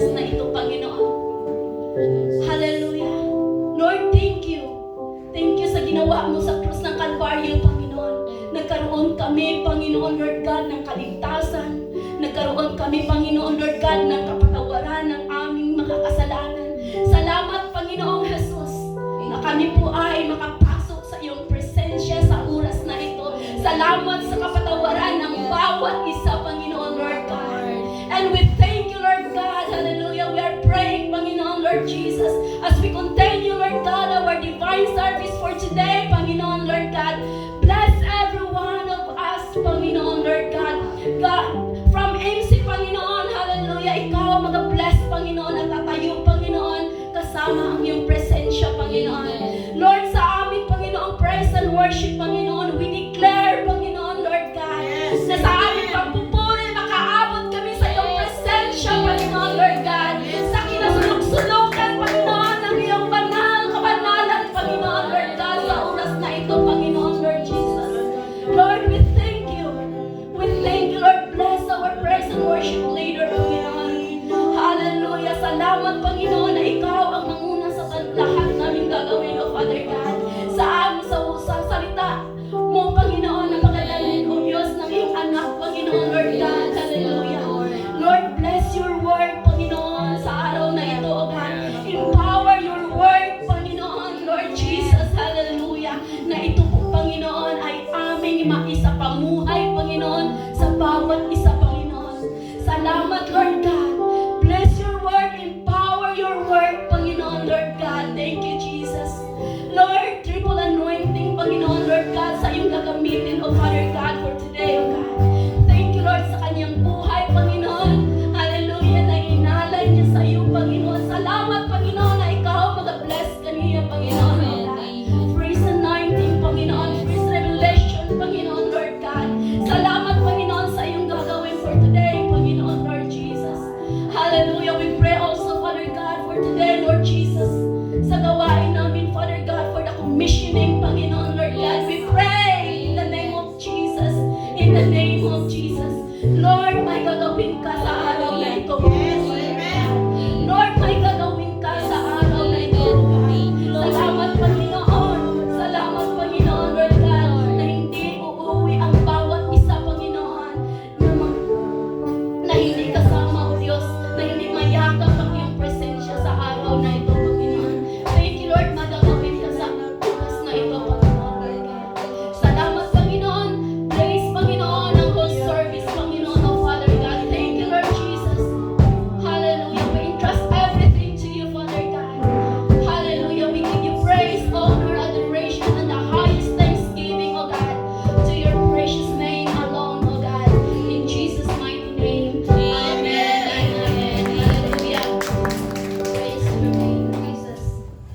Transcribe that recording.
oras na ito, Panginoon. Hallelujah. Lord, thank you. Thank you sa ginawa mo sa krus ng Kalbaryo, Panginoon. Nagkaroon kami, Panginoon, Lord God, ng kaligtasan. Nagkaroon kami, Panginoon, Lord God, ng kapatawaran ng aming mga kasalanan. Salamat, Panginoong Jesus, na kami po ay makapasok sa iyong presensya sa oras na ito. Salamat, worship kami maisapamuhay, Panginoon, sa bawat isa, Panginoon. Salamat, Lord God.